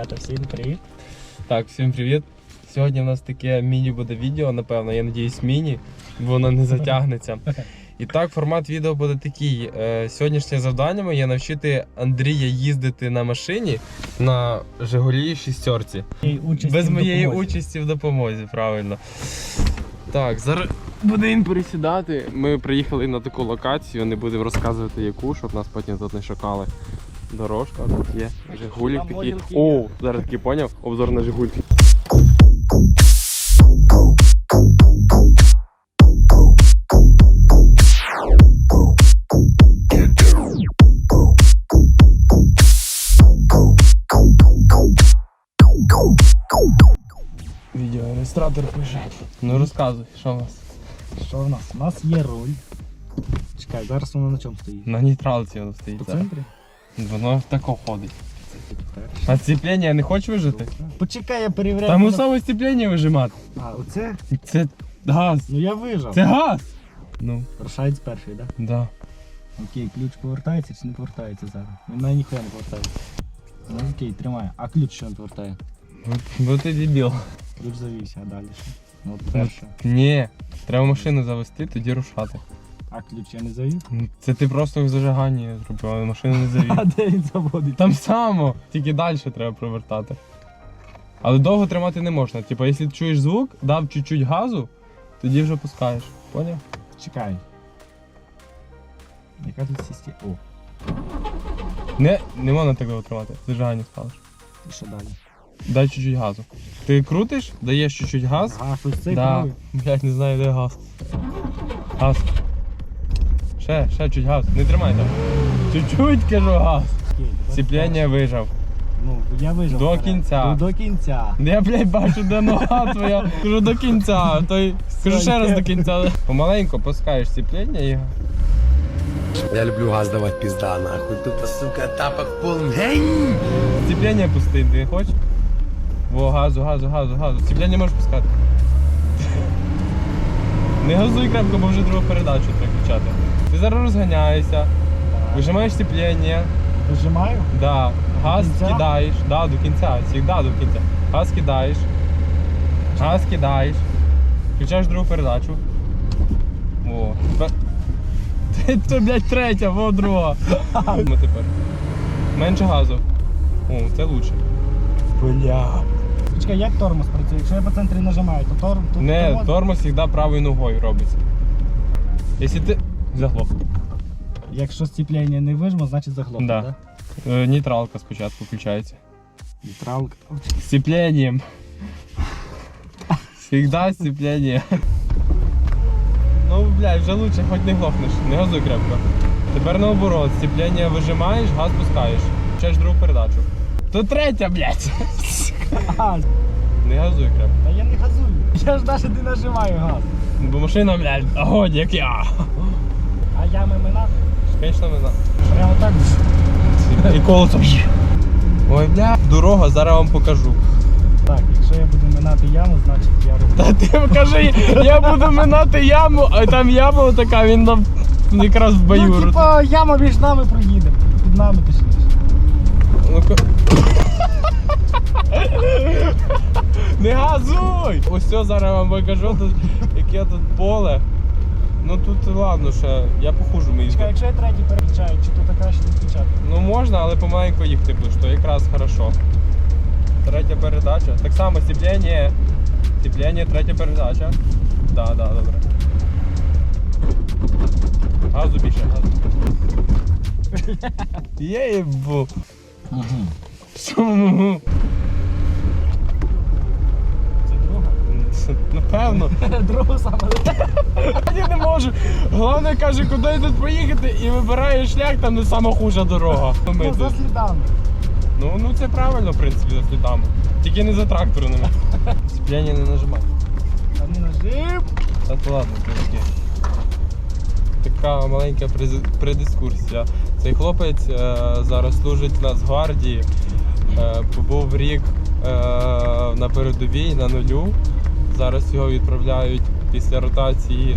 Ребята, всім привіт. Так, всім привіт. Сьогодні в нас таке міні буде відео, напевно, я надіюсь, міні, бо воно не затягнеться. І так, формат відео буде такий. Е, Сьогоднішнє завдання моє навчити Андрія їздити на машині на Жигулі шістерці. Без моєї участі в допомозі, правильно. Так, зараз буде він пересідати. Ми приїхали на таку локацію, не будемо розказувати яку, щоб нас потім тут не шукали. Дорожка тут є. Жигулік такий. О, зараз такий поняв. Обзор на Жигульки. Відеореєстратор пише. Ну розказуй, що у вас? Що в нас? У нас є руль. Чекай, зараз воно на чому стоїть? На нейтралці воно стоїть. Зараз. центрі? Воно тако ходить. А сцеплення не хочеш вижити? Почекай, я перевіряю. Там воно- саме сцеплення вижимати. А, оце? Це газ. Ну я вижав. Це газ. Ну, Рушається перший, так? да. Окей, ключ повертається чи не повертається зараз? Навіть ніхуя не повертається. Ну окей, тримай. А ключ що не повертає? Бо- Бо ти дебіл. Ключ завівся, а далі що? Ну от перше. Ні. Треба машину завести, тоді рушати. А ключ я не завів? Це ти просто в зажиганні зробив, але машину не А де він заводить? Там само, тільки далі треба провертати. Але довго тримати не можна. Типу, якщо чуєш звук, дав чуть-чуть газу, тоді вже пускаєш. Поняв? Чекай. Яка тут система? О, Не, не можна так довго тримати. В зажиганні ставиш. і що далі? Дай чуть-чуть газу. Ти крутиш, даєш чуть-чуть газ. Ага, ось цей да. Блять, не знаю, де газ. Газ. Ще, ще чуть газ. Не тримай так. Чуть-чуть кажу газ. Окей, вижав. Ну, я вижив. До вперед. кінця. До, до кінця. Я, блядь, бачу, де нога твоя. Кажу до кінця. Той... Кажу ще раз до кінця. Помаленько пускаєш сцеплення і. Я люблю газ давать пизда, нахуй. Тут, сука, тапок полный. Гень! Сцеплення пусти, ти хочеш? Во, газу, газу, газу, газу. Сцеплення можеш пускати. Не газуй крепко, бо вже другу передачу треба включати. Зараз розганяєшся, вижимаєш сцеплення. Вижимаю. Да, газ кінця? кидаєш, да, до кінця, завжди до кінця. Газ кидаєш, газ кидаєш, включаєш другу передачу. О, тепер. Це, блядь, третя, во друга. Ми тепер. Менше газу. О, це лучше. Бля. Почекай, як тормоз працює? Якщо я по центрі нажимаю, то торм... то Не, тормоз- тормоз завжди правою ногою робиться. Якщо ти. Заглох. Якщо сцеплення не вижму, значить заглохне, Да. Е, Нейтралка спочатку включається. Нейтралка. Сцеплением. Всегда сцепление. Ну, блядь, вже лучше, хоч не глохнеш, не газуй крепко. Тепер наоборот, сцеплення вижимаєш, газ пускаєш. Включаєш другу передачу. То третя, блядь. А, Не газуй крепко. та я не газую. Я ж навіть не нажимаю газ. Бо машина, блядь, огонь, як я. А ями мина. Звісно, вона. Прямо так. І колесо. Ой, бля, дорога, зараз вам покажу. Так, якщо я буду минати яму, значить я роблю. Та ти кажи, я буду минати яму, а там яма така, він там якраз в бою. Ну, типа, яма між нами проїде. Під нами точніше. Ну-ка. Не газуй! Ось все зараз вам покажу, тут, яке тут поле. Ну тут ладно ще, я похожу мені. Чекай, якщо я третій переключаю, чи то така ще не включати? Ну можна, але помаленьку їхати будеш, то якраз хорошо. Третя передача. Так само сцеплення. Сцеплення, третя передача. Да, да, добре. Газу більше, газу. Єбу. Угу. Це друга. Напевно. Другу саме. Я не можу. Головне каже, куди тут поїхати і вибирає шлях, там не сама хужа дорога. Ну, за слідами. Ну, ну це правильно, в принципі, за слідами. Тільки не за тракторними. Сцеплення не нажимай. Та не нажим. Та то ладно, таке. Така маленька предискурсія. Цей хлопець е, зараз служить в Нацгвардії. Е, побув рік е, на передовій на нулю. Зараз його відправляють після ротації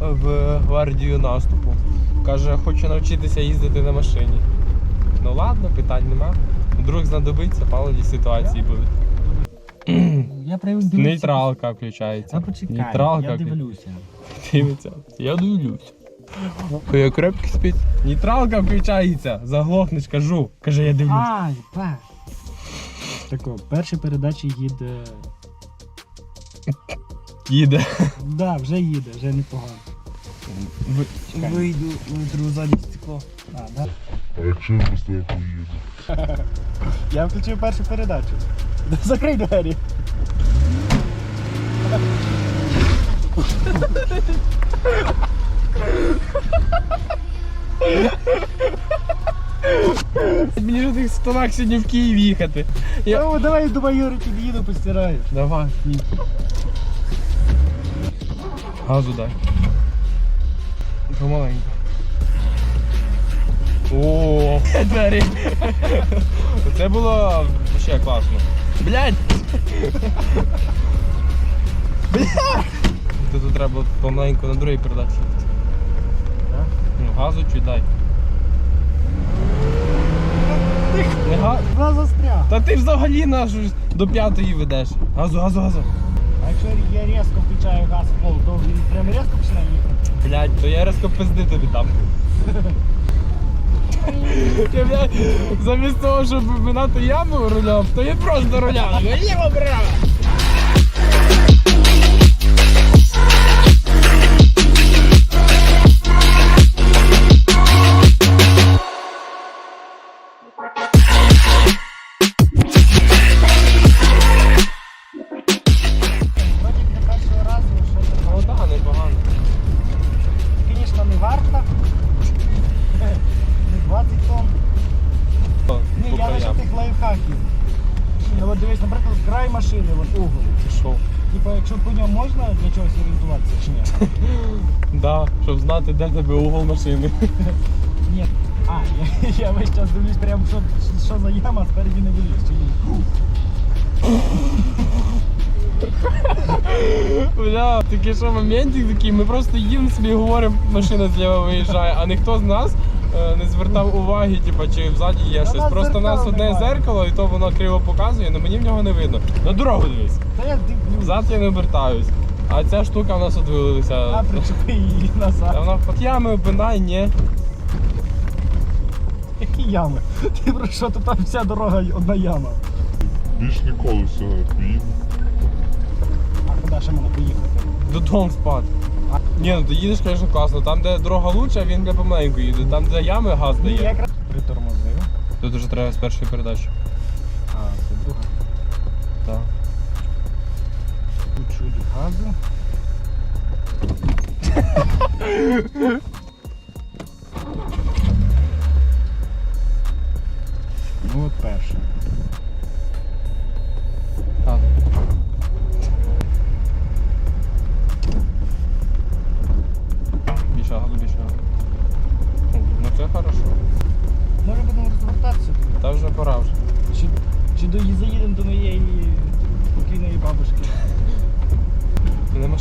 в гвардію наступу. Каже, хочу навчитися їздити на машині. Ну ладно, питань нема. вдруг знадобиться, паливні ситуації будуть. Я. Нейтралка включається. Та почекай, Нейтралка я дивлюся. дивиться. Я дивлюсь. Я крепкий спить. Нейтралка включається. Заглохнеш, кажу. Каже, я па. Тако, перші передачі їде. Їде. Да, вже їде, вже непогано. Чекай. Вийду, витру заднє стекло. А, да? А якщо я без тебе поїду? Я включив першу передачу. Закрий двері. Мені ж тих стонах сьогодні в Київ їхати. Я- Ну, давай до майори під'їду, постираєш. Давай. Газу дай. Помаленьку. О, двері. Це було ще класно. Блять! Блять! Тут треба помаленьку на другій передачі. Ну, газу чуть дай. Га... Два застряг. Та ти взагалі нашу до п'ятої ведеш. Газу, газу, газу. А якщо я різко включаю газ в пол, то він прям різко починає їхати. Блять, то я резко пизди тобі дам. Я, блядь, замість того, щоб минати яму рулем, то я просто руляв. Ліво право. Лайфхаків. Ну, от дивись, наприклад, край машини, от угол. Пішов. Типа, якщо по ньому можна для чогось орієнтуватися чи ні? Да, щоб знати, де тебе угол машини. Ні. А, я, я весь час дивлюсь прямо, що, що за яма, спереді не дивлюсь, чи ні. Бля, такий що моментик такий, ми просто їм собі говоримо, машина зліва виїжджає, а ніхто з нас е, не звертав уваги, типа, чи взаді є щось. нас Просто у нас зеркал одне немає. зеркало, і то воно криво показує, але мені в нього не видно. На дорогу дивись. Та я дивлюсь. Взад я не обертаюсь. А ця штука в нас А причепи її назад. Та вона під ями обинай, ні. Які ями? Ти про що тут там вся дорога одна яма? Більш ніколи сюди не поїду. А куди ще можна поїхати? Додому спати. Ні, ну ти їдеш, звісно, класно. Там, де дорога лучша, він для помаленьку їде. Там, де ями, газ Ні, я дає. якраз притормозив. Тут вже треба з першої передачі. А, це друга. Так. Чуть газу. ну от перше.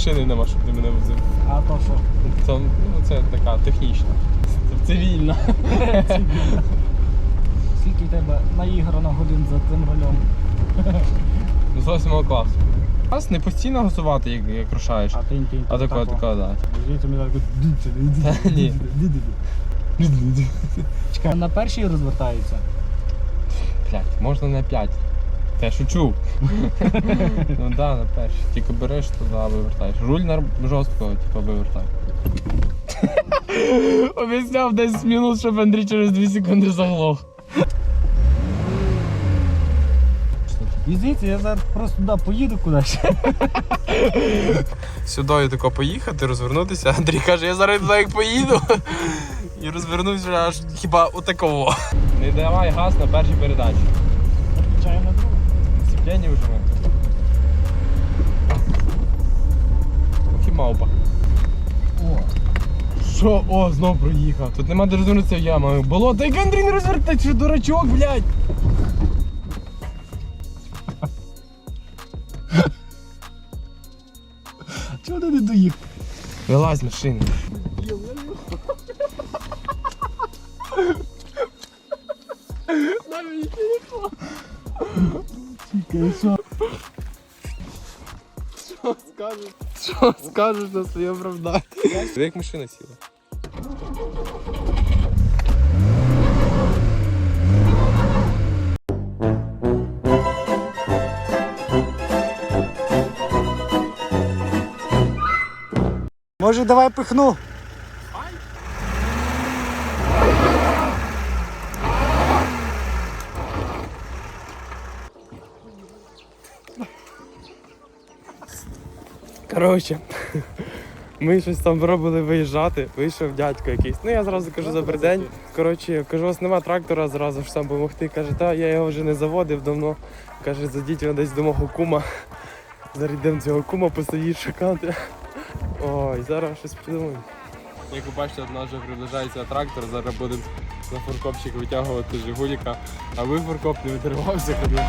Машини нема, щоб ти мене возив. А то що? Це, ну, це така технічна. Це цивільна. Цивільна. Скільки в тебе наіграно годин за цим рулем? З 8 класу. Клас не постійно газувати, як, як рушаєш. А тинь тинь. А тако, тако, да. Звідси мені так. Та ні. Чекай, на першій розвертаються. Блять, можна на 5. Та я шучу. ну да, на перший. Тільки береш туди, вивертаєш. Руль на жорстко, типу, вивертай. Обіцяв 10 минут, щоб Андрій через 2 секунди заглох. І звідси я зараз просто туди поїду кудись. Сюди тако поїхати, розвернутися. Андрій каже, я зараз туди як поїду. І розвернувся аж хіба отакого. Не давай газ на першій передачі. Сцепление уже мавпа. О, Що? О, знов проїхав. Тут нема де розвернутися в яму. Болото, як Андрій не розвертай, що дурачок, блядь. чого ти не доїхав? Вилазь машини. Чекай, що? Що скажеш? На своє оправдання? Як машина сіла? Може, давай пихну? Коротше, ми щось там робили виїжджати, вийшов дядько якийсь. Ну я зразу кажу добрий день. Коротше, кажу, у вас нема трактора, зразу ж сам допомогти. Каже, та я його вже не заводив давно. Каже, зайдіть його десь до мого кума. Зараз йдемо цього кума посидіть шукати. Ой, зараз щось придумаємо. Як ви бачите, до нас вже приближається трактор, зараз будемо на фуркопчик витягувати Жигуліка, а ви фуркоп не відривався, ходив.